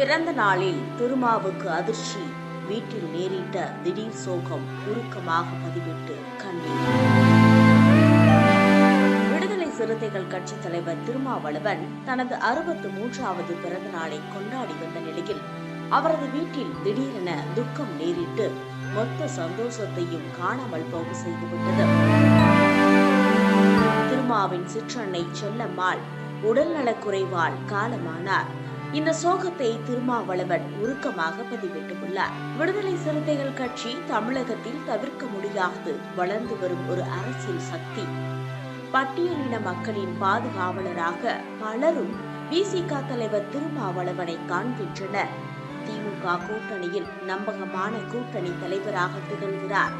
பிறந்த நாளில் திருமாவுக்கு அதிர்ச்சி. வீட்டில் நேரிட்ட திடீர் சோகம் உருக்கமாக பதிவிட்டு கண்ணீர். விடுதலை சிறுத்தைகள் கட்சி தலைவர் திருமாவளவன் தனது அறுபத்து மூன்றாவது பிறந்த நாளை கொண்டாடி வந்த நிலையில் அவரது வீட்டில் திடீரென துக்கம் நேரிட்டு மொத்த சந்தோஷத்தையும் காணாமல் போக செய்துவிட்டது திருமாவின் சிற்றன்னை செல்லம்மாள் உடல்நலக் குறைவால் காலமானார். இந்த சோகத்தை திருமாவளவன் உருக்கமாக பதிவிட்டுள்ளார். விடுதலை சிறுத்தைகள் கட்சி தமிழகத்தில் தவிர்க்க முடியாது வளர்ந்து வரும் ஒரு அரசியல் சக்தி. பட்டியலின மக்களின் பாதுகாவலராக பலரும் விசிக தலைவர் திருமாவளவனை காண்கின்றனர். திமுக கூட்டணியில் நம்பகமான கூட்டணி தலைவராக திகழ்கிறார்.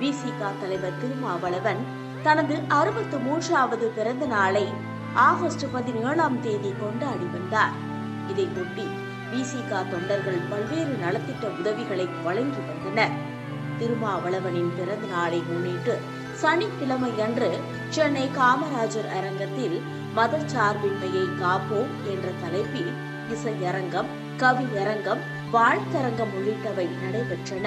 விசிக தலைவர் திருமாவளவன் தனது அறுபத்து மூன்றாவது பிறந்த நாளை ஆகஸ்ட் பதினேழாம் தேதி கொண்டாடி வந்தார். இதையொட்டி விசிகா தொண்டர்கள் பல்வேறு நலத்திட்ட உதவிகளை வழங்கி வந்தனர். திருமாவளவனின் பிறந்த நாளை முன்னிட்டு சனிக்கிழமை அன்று சென்னை காமராஜர் அரங்கத்தில் மதச்சார்பின்மையை காப்போம் என்ற தலைப்பில் இசையரங்கம் கவியரங்கம் வாழ்த்தரங்கம் உள்ளிட்டவை நடைபெற்றன.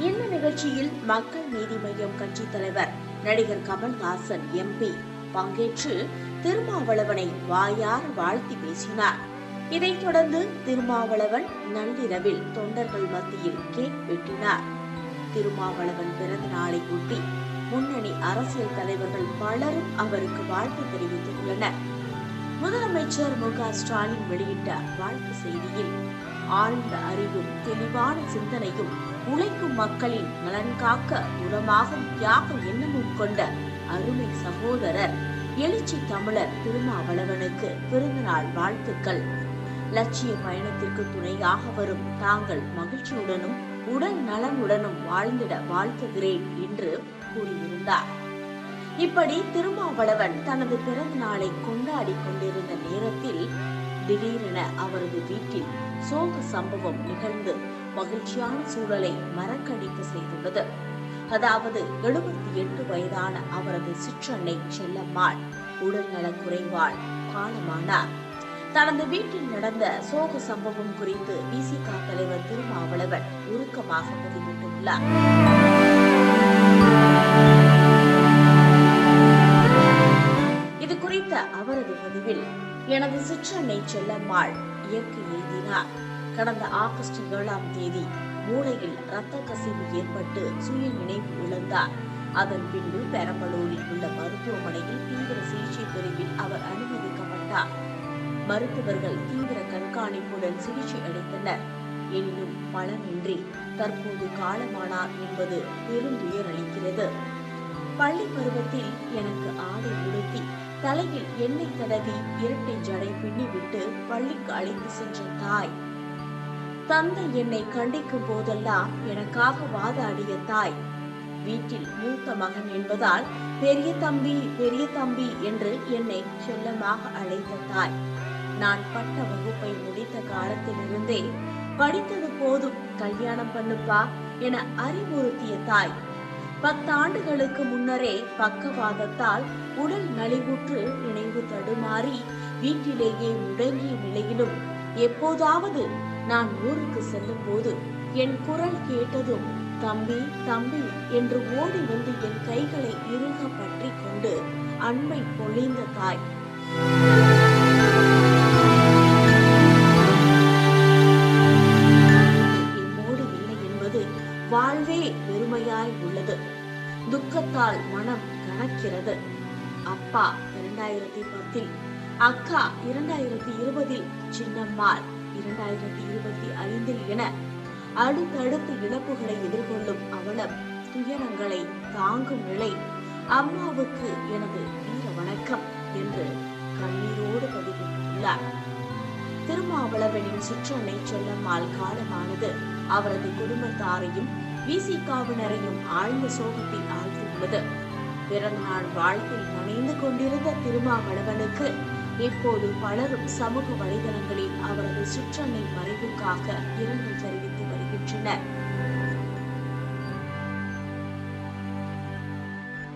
இந்த நிகழ்ச்சியில் மக்கள் நீதி மய்யம் கட்சி தலைவர் நடிகர் கமல்ஹாசன் எம்பி பங்கேற்று திருமாவளவனை வாயார் வாழ்த்தி பேசினார். இதைத் தொடர்ந்து திருமாவளவன் நள்ளிரவில் தொண்டர்கள் மத்தியில் கேக் வெட்டினார். திருமாவளவன் பிறந்த நாளை ஒட்டி முன்னணி அரசியல் தலைவர்கள் பலரும் அவருக்கு வாழ்த்து தெரிவித்துள்ளனர். முதலமைச்சர் மு க ஸ்டாலின் வெளியிட்ட வாழ்த்து செய்தியில் ஆழ்ந்த அறிவும் தெளிவான சிந்தனையும் உழைக்கும் மக்களின் நலன் காக்க உரமாகும் தியாக எண்ணமும் கொண்ட அருமை சகோதரர் எழுச்சி தமிழர் திருமாவளவனுக்கு பிறந்தநாள் வாழ்த்துக்கள். லட்சிய பயணத்திற்கு துணையாக வரும். தாங்கள் மகிழ்ச்சியுடனும் உடல் நலனுடனும் வாழ்ந்திட வாழ்த்துகிறேன் என்று கூறியிருந்தார். இப்படி திருமாவளவன் தனது பிறந்த நாளை கொண்டாடி கொண்டிருந்த நேரத்தில் திடீரென அவரது வீட்டில் சோக சம்பவம் நிகழ்ந்து மகிழ்ச்சியான சூழலை மறக்கடிக்க செய்துள்ளது. அதாவது எழுபத்தி எட்டு வயதான அவரது சிற்றன்னை செல்லம்மாள் உடல்நலக் குறைவால் காலமானார் தனது வீட்டில் நடந்த சோக சம்பவம் குறித்து விசிக தலைவர் திருமாவளவன் உருக்கமாக பதிவிட்டுள்ளார். இது குறித்த அவரது பதிவில் எனது சிற்றன்னை செல்லம்மாள் இயற்கை எழுதினார். கடந்த ஆகஸ்ட் ஏழாம் தேதி மூளையில் இரத்த கசிவு ஏற்பட்டு சுய நினைவு இழந்தார். அதன் பின்பு பெரம்பலூரில் உள்ள மருத்துவ மருத்துவர்கள் தீவிர கண்காணிப்புடன் சிகிச்சை அளித்தனர். எனினும் பலனின்றி தற்போது காலமானார் என்பது பெருந்துயர் அளிக்கிறது. பள்ளி பருவத்தில் எனக்கு ஆடை உடுத்தி தலையில் எண்ணெய் தடவி இரட்டை ஜடை பின்னிவிட்டு பள்ளிக்கு அழைத்து சென்ற தாய். தந்தை என்னை கண்டிக்கும் போதெல்லாம் எனக்காக வாதாடிய தாய். வீட்டில் மூத்த மகன் என்பதால் பெரிய தம்பி பெரிய தம்பி என்று என்னை செல்லமாக அழைத்த தாய். நான் பட்ட வகுப்பை முடித்த காலத்திலிருந்தே படித்தது போதும் கல்யாணம் பண்ணுப்பா என அறிவுறுத்திய தாய். பத்தாண்டுகளுக்கு முன்னரே பக்கவாதத்தால் உடல் நலிவுற்று நினைவு தடுமாறி வீட்டிலேயே முடங்கிய நிலையிலும் எப்போதாவது நான் ஊருக்கு செல்லும் போது என் குரல் கேட்டதும் தம்பி தம்பி என்று ஓடி வந்து என் கைகளை இறுக பற்றி கொண்டு அன்பை பொழிந்த தாய். மனம் கணக்கிறது அப்பா இரண்டாயிரத்தி பத்தில் அக்கா இரண்டாயிரத்தி இருபதில் சின்னம்மாள் இரண்டாயிரத்தி இருபத்தி ஐந்தில் என அடுத்தடுத்து இழப்புகளை எதிர்கொள்ளும் அவலம் துயரங்களை தாங்கும் நிலை அம்மாவுக்கு எனது வீர வணக்கம் என்று கண்ணீரோடு பதிவிட்டுள்ளார். திருமாவளவனின் சிற்றன்னை செல்லம்மாள் காலமானது அவரது குடும்பத்தாரையும் விசிகாவினரையும் ஆழ்ந்த சோகத்தில் ஆழ்த்தியுள்ளது. பிறந்தநாள் வாழ்க்கையில் நனைந்து கொண்டிருந்த திருமாவளவனுக்கு இப்போது பலரும் சமூக வலைதளங்களில் அவரது சிற்றன்னை மறைவுக்காக இரங்கல் தெரிவித்து வருகின்றனர்.